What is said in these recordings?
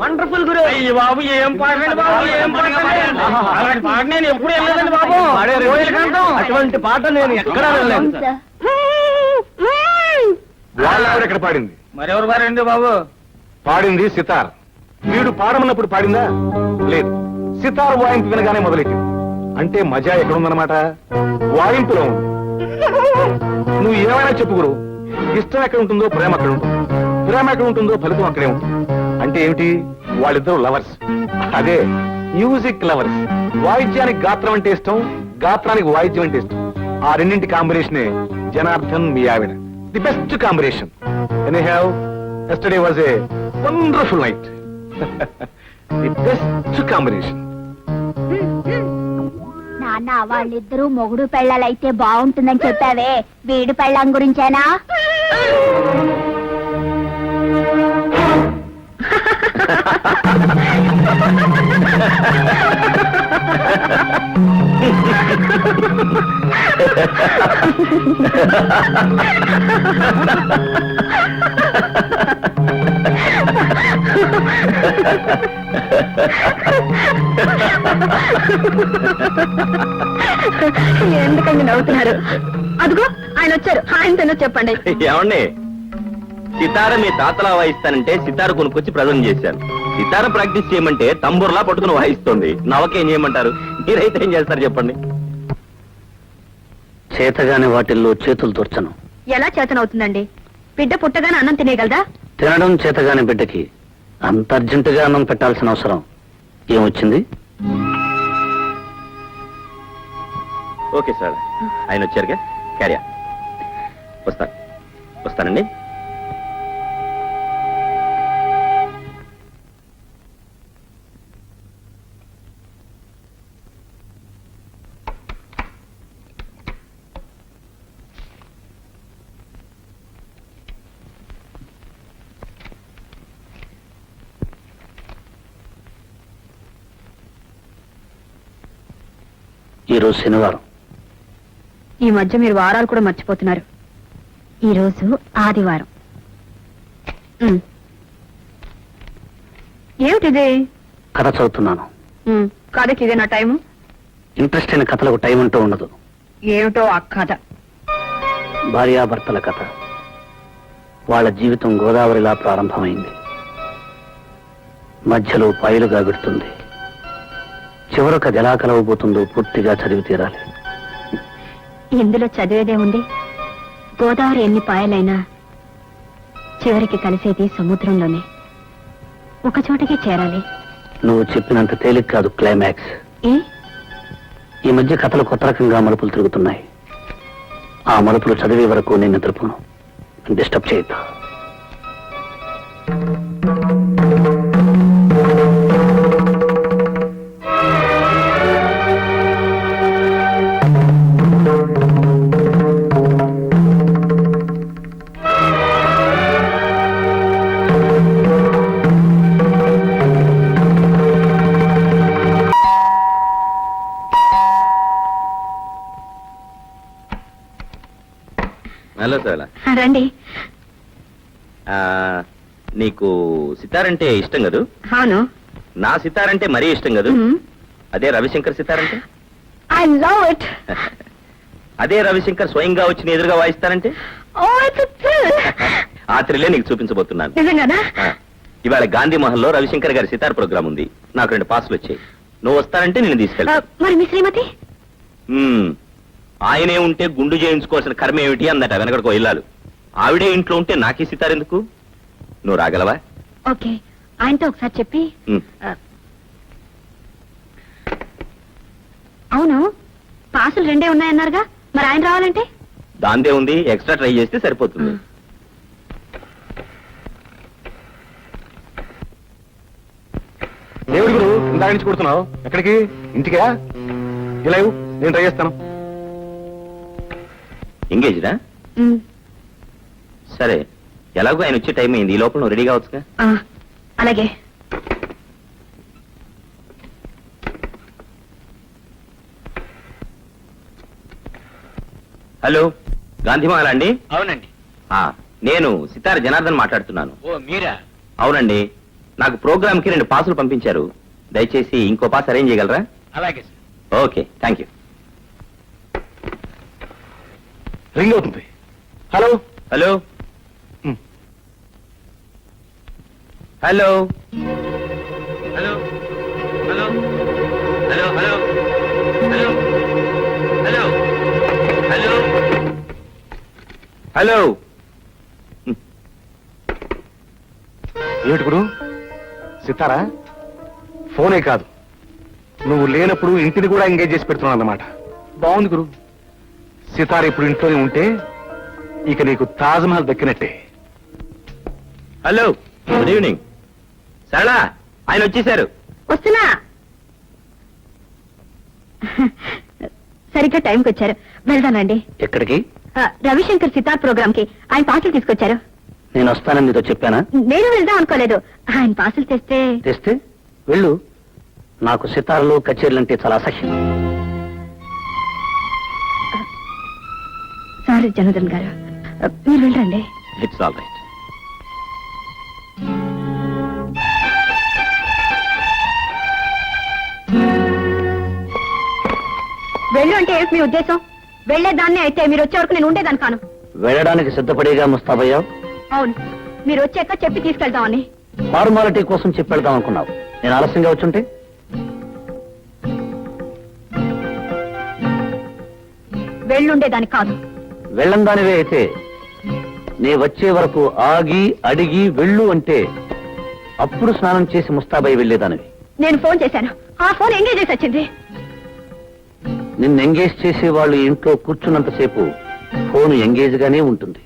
Wonderful గురు అయ్యి బాబు ఏం పాడండి బాబు ఏం పాడండి అలాంటి పాట నేను ఎప్పుడు వెళ్ళలేదండి బాబు. అటువంటి పాట నేను ఎక్కడా సార్. వాళ్ళ ఎక్కడ పాడింది? మరెవరు పాడండి బాబు? పాడింది సితార్. వీడు పాడమన్నప్పుడు పాడిందా? లేదు. సితార్ వాయింపు వినగానే మొదలెట్టింది. అంటే మజా ఎక్కడుందన్నమాట? వాయింపులో ఉంది. నువ్వు ఏమైనా చెప్పు గురు. ఇష్టం ఎక్కడ ఉంటుందో ప్రేమ అక్కడ ఉంటుంది ప్రేమ ఎక్కడ ఉంటుందో ఫలితం అక్కడే ఉంటుంది. అంటే ఏమిటి? వాళ్ళిద్దరూ లవర్స్ అదే మ్యూజిక్ లవర్స్ వాయిద్యానికి గాత్రం అంటే ఇష్టం గాత్రానికి వాయిద్యం అంటే ఇష్టం. ఆ రెండింటి కాంబినేషనే జనార్దన్ మీ ఆవిడ. The best combination anyhow yesterday was a wonderful night the best combination నాన్న వాళ్ళిద్దరూ మొగుడు పెళ్ళాలైతే బాగుంటుందని చెప్పావే. వీడి పెళ్ళం గురించేనా? ఎందుకండి నవ్వుతున్నారు? అదిగో ఆయన వచ్చారు. ఆయనతోనో చెప్పండి. ఏమండి? సితార మీ తాతలా వాయిస్తానంటే సితార కొనుక్కొచ్చి ప్రజెంట్ చేశాను సితార ప్రాక్టీస్ చేయమంటే తంబుర్లా పట్టుకుని వాయిస్తుంది. నవకేం చేయమంటారు? మీరైతే ఏం చేస్తారు చెప్పండి. చేతగాని వాటిల్లో చేతులు తొర్చను ఎలా చేతనవుతుందండి? బిడ్డ పుట్టగానే అన్నం తినేయగలదా? తినడం చేతగాని బిడ్డకి అంత అర్జెంటుగా అన్నం పెట్టాల్సిన అవసరం. ఏమొచ్చింది? Okay sir. ఆయన వచ్చారుగా? క్యారియా. వస్తాను. వస్తానండి. ఈరోజు శనివారం. ఈ మధ్య మీరు వారాలు కూడా మర్చిపోతున్నారు. ఈ రోజు ఆదివారం. ఉమ్. ఏమిటిది? కథ చదువుతున్నాను. ఉమ్, కథకి ఇదే నా టైము? ఇంట్రెస్ట్ అయిన కథలకు టైం అంటూ ఉండదు. ఏమిటో ఆ కథ? భార్యాభర్తల కథ. వాళ్ళ జీవితం గోదావరిలా ప్రారంభమైంది. మధ్యలో పాయలుగా విడుతుంది. చివరకు అది ఎలా కలవబోతుందో పూర్తిగా చదివి తీరాలి. ఇందులో చదివేదే ఉంది. గోదావరి ఎన్ని పాయలైనా చివరికి కలిసేది సముద్రంలోనే. ఒక చోటకి చేరాలి. నువ్వు చెప్పినంత తేలిక కాదు క్లైమాక్స్. ఏ? ఈ మధ్య కథలు కొత్త రకంగా మలుపులు తిరుగుతున్నాయి. ఆ మలుపులు చదివే వరకు నేను నిద్రపోను. డిస్టర్బ్ చేయొద్దు. సితారంటే ఇష్టం కదూ? అవును. నా సితారంటే మరీ ఇష్టం కదూ? అదే రవిశంకర్ సితారంటే? ఐ లవ్ ఇట్ అదే రవిశంకర్ స్వయంగా వచ్చి ఎదురుగా వాయిస్తారంటే? ఓ ఇట్స్ ఆ త్రిలే నీకు చూపించబోతున్నాను. నిజంగానా? ఆ, ఇవాళ గాంధీ మహల్లో రవిశంకర్ గారి సితార్ ప్రోగ్రామ్ ఉంది. నాకు రెండు పాసులు వచ్చాయి. నువ్వు వస్తానంటే నేను ఆ, తీసుకెళ్తా మరి మీ శ్రీమతి? మ్మ్. ఆయనే ఉంటే గుండు చేయించుకోవాల్సిన కర్మ ఏమిటి? అందట వెనకడికో ఇల్లాలు. ఆవిడే ఇంట్లో ఉంటే నాకే సితార్ ఎందుకు? నువ్వు రాగలవా? ఓకే. ఆయనతో ఒకసారి చెప్పి అవును పాసులు రెండే ఉన్నాయన్నారుగా. మరి ఆయన రావాలంటే? దాందే ఉంది ఎక్స్ట్రా ట్రై చేస్తే సరిపోతుంది. దేవుడి గురు ఇందాక నుంచి కొడుతున్నావు. ఎక్కడికి? ఇంటికా? ఇలా ఇవ్వు, నేను ట్రై చేస్తాను. ఎంగేజ్డా మ్మ్. సరే. ఎలాగో ఆయన వచ్చే టైం అయింది. ఈ లోపల నువ్వు రెడీ కావచ్చుగా ఆ, అలాగే. హలో గాంధీమాల అండి? అవునండి. ఆ, నేను సితార జనార్దన్ మాట్లాడుతున్నాను. ఓ మీరా? అవునండి. నాకు ప్రోగ్రామ్కి రెండు పాసులు పంపించారు. దయచేసి ఇంకో పాస్ అరేంజ్ చేయగలరా? అలాగే sir. Okay thank you. Ring అవుతుంది. Hello? Hello? Hello. Hello. Hello. Hello hello. Hello. Hello. Hello. Hello. ఏమిటి గురు? సితారా ఫోనే కాదు. నువ్వు లేనప్పుడు ఇంటిని కూడా ఎంగేజ్ చేసి పెడుతున్నావు అన్నమాట. బాగుంది గురు. సితార ఇప్పుడు ఇంట్లోనే ఉంటే ఇక నీకు తాజ్ మహల్ దక్కినట్టే. హలో. Good evening. సరళా ఆయన వచ్చేసారు. వస్తున్నా. సరిగ్గా టైంకి వచ్చారు. వెళ్దానండి ఎక్కడికి? ఆ, రవిశంకర్ సితార్ ప్రోగ్రామ్కి ఆయన పాటలు తీసుకొచ్చారు. నేను వస్తానని నీతో చెప్పానా? నేను వెళ్దాం అనుకోలేదు. ఆయన పాసులు తెస్తే. తెస్తే? వెళ్ళు. నాకు సితార్లు కచేరీలు అంటే చాలా అసహ్యం. సారీ జనార్దన్ గారు. మీరు వెళ్ళండి. ఇట్స్ ఆల్ రైట్ వెళ్ళు అంటే ఏంటి మీ ఉద్దేశం? వెళ్ళేదాన్ని అయితే మీరు వచ్చే వరకు నేను ఉండేదాన్ని కాను. వెళ్ళడానికి సిద్ధపడేగా ముస్తాబయ్యావు అవును. మీరు వచ్చాక చెప్పి తీసుకెళ్తామని ఫార్మాలిటీ కోసం చెప్పి వెళ్దాం అనుకున్నావు. నేను ఆలస్యంగా వచ్చుంటే? వెళ్ళుండేదాన్ని కాదు. వెళ్ళం దానివే అయితే. నీ వచ్చే వరకు ఆగి అడిగి వెళ్ళు అంటే అప్పుడు స్నానం చేసి ముస్తాబై వెళ్ళేదానివి. నేను ఫోన్ చేశాను. ఆ ఫోన్ ఎంగేజ్ చేసి వచ్చింది. నిన్ను ఎంగేజ్ చేసే వాళ్ళు ఇంట్లో కూర్చున్నంతసేపు ఫోన్ ఎంగేజ్ గానే ఉంటుంది.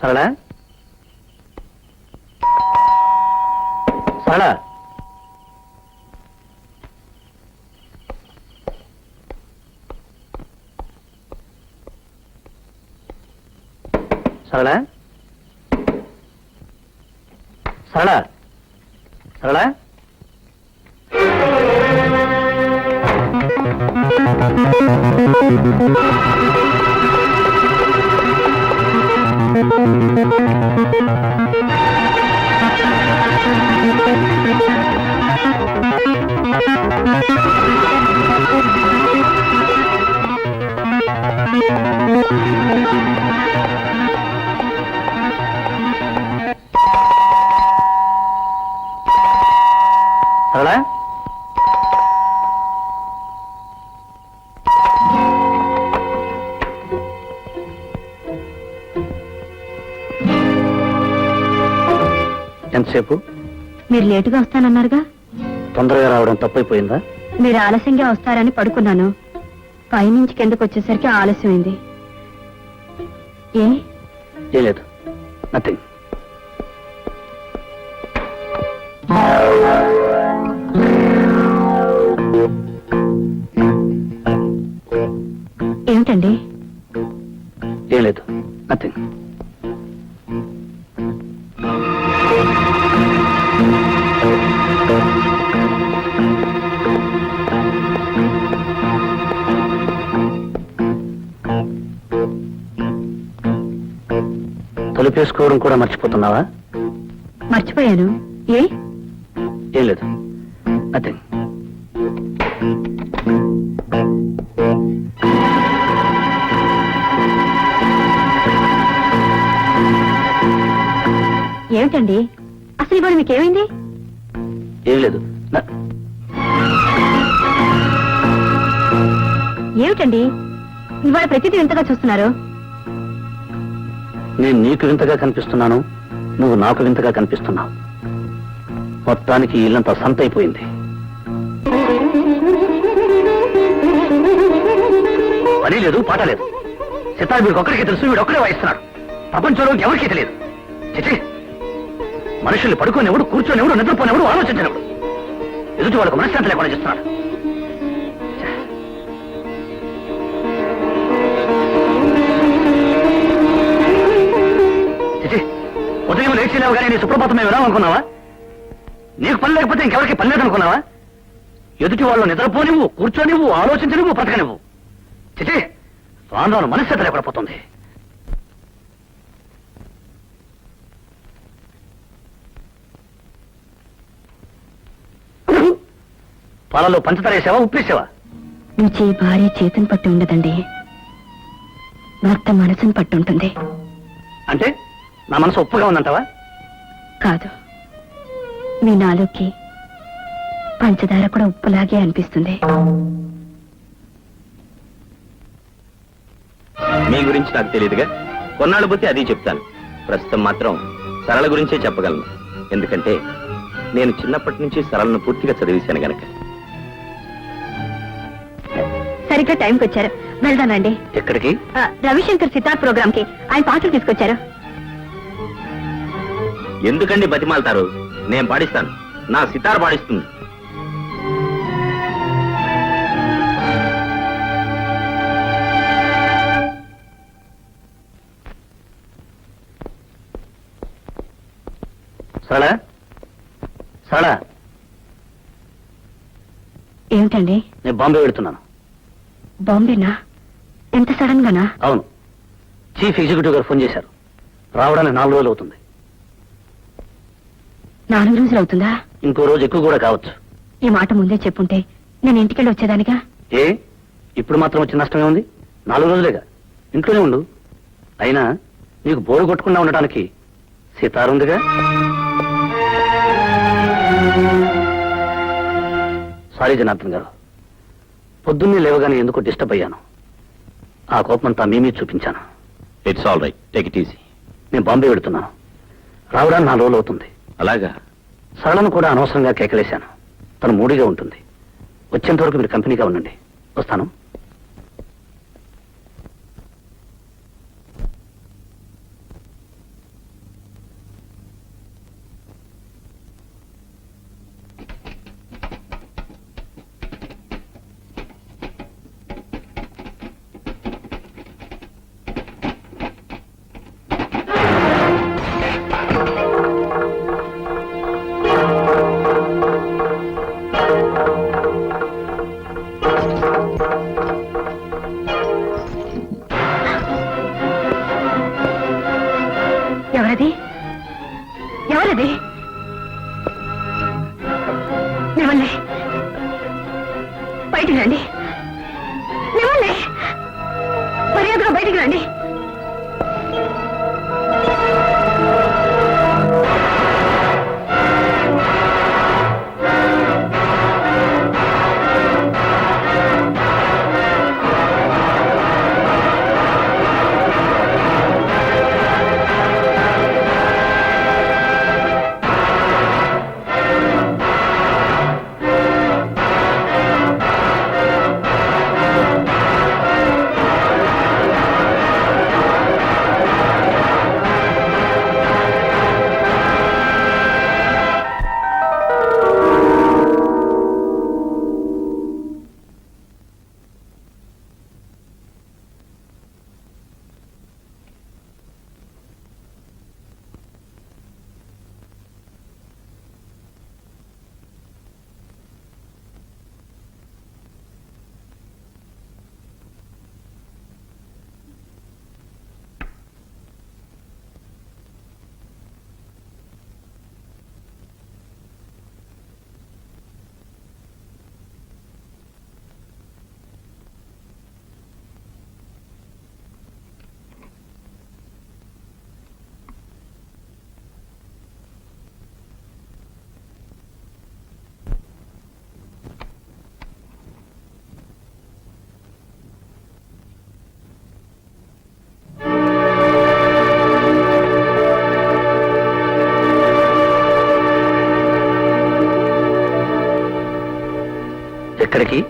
సరళ? Sarala Sarala Sarala Thank you. ఎంతసేపు? మీరు లేటుగా వస్తానన్నారుగా? తొందరగా రావడం తప్పైపోయిందా? మీరు ఆలస్యంగా వస్తారని పడుకున్నాను. పైనుంచి కిందకు వచ్చేసరికి ఆలస్యమైంది. ఏ ఏం లేదు. తలుపేసుకోవడం కూడా మర్చిపోతున్నావా? మర్చిపోయాను. ఏ? ఏం లేదు. నథింగ్ ఏమిటండి? అసలు ఇవాళ మీకేమైంది? ఏం లేదు. న- ఏమిటండి? ఇవాళ ప్రతిదీ వింతగా చూస్తున్నారు. నేను నీకు వింతగా కనిపిస్తున్నాను నువ్వు నాకు వింతగా కనిపిస్తున్నావు. మొత్తానికి ఇల్లంతా సంత అయిపోయింది పని లేదు పాట లేదు. సితార్ వీడికి ఒక్కడికి తెలుసు వీడు ఒక్కడే వాయిస్తున్నాడు. ప్రపంచంలో ఎవరికీ తెలియదు. చిచి మనుషుల్ని పడుకోనివ్వడు కూర్చొనివ్వడు నిద్రపోనివ్వడు ఆలోచించినప్పుడు ఎదుటి వాళ్ళకు మనశ్శాంతి లేకుండా చేస్తున్నాడు. లేచి లేవగానే నీ సుప్రభాతం మేము వినాలనుకున్నావా నీకు పని లేకపోతే ఇంకెవరికి పని లేదనుకున్నావా? ఎదుటి వాళ్ళు నిద్రపోనివ్వు కూర్చోనివ్వు ఆలోచించనివ్వు బ్రతకనివ్వు. చిచి స్వామి మనశ్శత లేకుండా పోతుంది. పాలలో పంచదార వేసావా ఉప్పేసావా రుచి భార్య చేతిని పట్టి ఉండదండి. భర్త మనసును పట్టి ఉంటుంది. అంటే నా మనసు ఉప్పుగా ఉందంటావా? కాదు. మీ నాలుగుకి పంచదార కూడా ఉప్పులాగే అనిపిస్తుంది. మీ గురించి నాకు తెలియదుగా కొన్నాళ్ళు పోతే అది చెప్తాను. ప్రస్తుతం మాత్రం సరళ గురించే చెప్పగలను. ఎందుకంటే నేను చిన్నప్పటి నుంచి సరళను పూర్తిగా చదివేశాను గనక. సరిగ్గా టైంకి వచ్చారు వెళ్దానండి ఎక్కడికి రవిశంకర్ సితార్ ప్రోగ్రామ్కి ఆయన పాటలు తీసుకొచ్చారు. ఎందుకండి బతిమాలతారు? నేను పాడిస్తాను. నా సితార్ పాడిస్తుంది. ఏమిటండి? నేను బాంబే వెళుతున్నాను. బాంబేనా? ఎంత సడన్ గానా అవును. చీఫ్ ఎగ్జిక్యూటివ్ గారు ఫోన్ చేశారు. రావడానికి నాలుగు రోజులు అవుతుంది. నాలుగు రోజులు అవుతుందా? ఇంకో రోజు ఎక్కువ కూడా కావచ్చు. ఈ మాట ముందే చెప్పుంటే నేను ఇంటికెళ్ళి వచ్చేదానిగా ఏ? ఇప్పుడు మాత్రం వచ్చిన నష్టమే ఉంది? నాలుగు రోజులేగా? ఇంట్లోనే ఉండు. అయినా నీకు బోరు కొట్టకుండా ఉండటానికి సీతారు ఉందిగా? సారీ జనార్దన్ గారు. పొద్దున్నే లేవగానే ఎందుకు డిస్టర్బ్ అయ్యాను. ఆ కోపమంతా మీ మీద చూపించాను. It's all right take it easy నేను బాంబే వెళుతున్నాను. రావడానికి నాలుగు రోజులు అవుతుంది. అలాగా. సరళను కూడా అనవసరంగా కేకలేశాను. తను మూడిగా ఉంటుంది. వచ్చేంత వరకు మీరు కంపెనీగా ఉండండి. వస్తాను. ఎక్కడికి?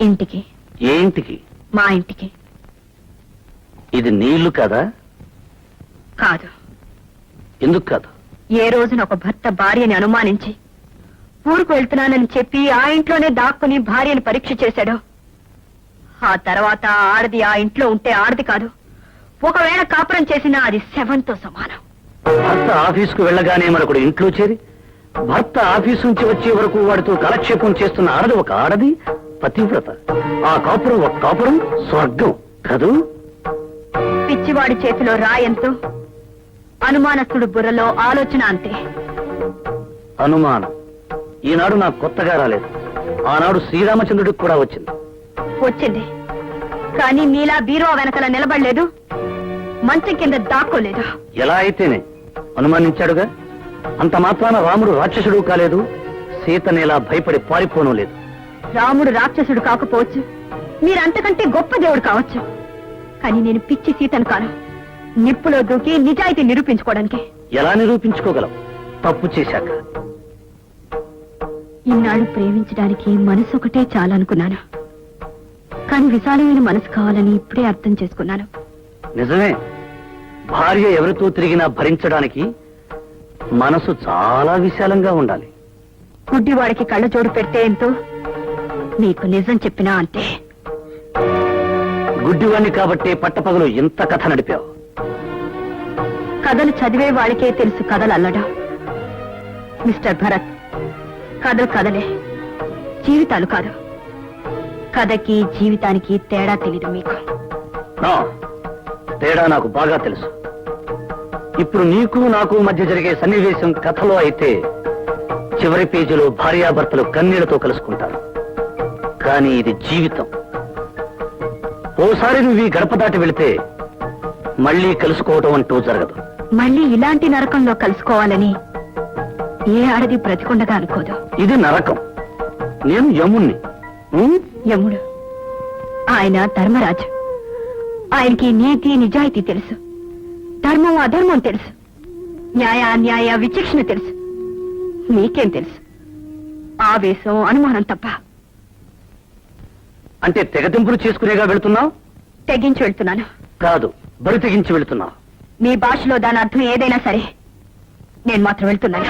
ఇంటికి. ఏ ఇంటికి? మా ఇంటికి. ఇది నీళ్ళు కదా? కాదు. ఎందుకు కాదు? ఏ రోజున ఒక భర్త భార్యని అనుమానించి ఊరుకు వెళ్తున్నానని చెప్పి ఆ ఇంట్లోనే దాక్కుని భార్యను పరీక్ష చేశాడో. ఆ తర్వాత ఆడది ఆ ఇంట్లో ఉంటే ఆడది కాదు. ఒకవేళ కాపురం చేసినా అది శవంతో సమానం. భర్త ఆఫీసుకు వెళ్ళగానే మరొకడు ఇంట్లో చేరి భర్త ఆఫీసు నుంచి వచ్చే వరకు వాడితో కాలక్షేపం చేస్తున్న ఆడది ఒక ఆడది పతివ్రత. ఆ కాపురం ఒక కాపురం స్వర్గం కదూ? పిచ్చివాడి చేతిలో రాయంతో అనుమానస్తుడు బుర్రలో ఆలోచన అంతే. అనుమానం. ఈనాడు నాకు కొత్తగా రాలేదు. ఆనాడు శ్రీరామచంద్రుడికి కూడా వచ్చింది. వచ్చింది. కానీ నీలా బీరువా వెనకల నిలబడలేదు. మంచం కింద దాక్కోలేదు? ఎలా అయితేనే? అనుమానించాడుగా? అంత మాత్రాన రాముడు రాక్షసుడు కాలేదు. సీతనేలా భయపడి పారిపోను లేదు. రాముడు రాక్షసుడు కాకపోవచ్చు. మీరంతకంటే గొప్ప దేవుడు కావచ్చు. కానీ నేను పిచ్చి సీతను కాను. నిప్పులో దూకి నిజాయితీ నిరూపించుకోవడానికి. ఎలా నిరూపించుకోగలవు తప్పు చేశాక. ఇన్నాళ్ళు ప్రేమించడానికి మనసు ఒకటే చాలనుకున్నాను. కానీ విశాలమైన మనసు కావాలని ఇప్పుడే అర్థం చేసుకున్నాను. నిజమే. భార్య ఎవరితో తిరిగినా భరించడానికి మనసు చాలా విశాలంగా ఉండాలి. గుడ్డివాడికి కళ్ళ జోడు పెడితే ఎంతో? నీకు నిజం చెప్పినా అంతే. గుడ్డివాణ్ణి కాబట్టే పట్టపగలు ఇంత కథ నడిపావు. కథలు చదివే వాళ్ళకే తెలుసు కథలు అల్లడం. మిస్టర్ భరత్ కథలు కథలే. జీవితాలు కాదు. కథకి జీవితానికి తేడా తెలీదు మీకు. తేడా నాకు బాగా తెలుసు. ఇప్పుడు నీకు నాకు మధ్య జరిగే సన్నివేశం కథలో అయితే చివరి పేజీలో భార్యాభర్తలు కన్నీళ్ళతో కలుసుకుంటారు. కానీ ఇది జీవితం. ఓసారి నువ్వు ఈ గడప దాటి వెళితే మళ్ళీ కలుసుకోవటం అంటూ జరగదు. మళ్ళీ ఇలాంటి నరకంలో కలుసుకోవాలని ఏ ఆడది బ్రతికుండగా అనుకోదు. ఇది నరకం. నేను యముణ్ణి. ఉం? యముడు. ఆయన ధర్మరాజు. ఆయనకి నీతి నిజాయితీ తెలుసు. ధర్మం అధర్మం తెలుసు. న్యాయ అన్యాయ విచక్షణ తెలుసు. మీకేం తెలుసు? ఆవేశం అనుమానం తప్ప. అంటే తెగతింపులు చేసుకునేగా వెళుతున్నావు? తెగించి వెళ్తున్నాను. కాదు బరి తెగించి వెళుతున్నావు. మీ భాషలో దాని అర్థం ఏదైనా సరే. నేను మాత్రం వెళ్తున్నాను.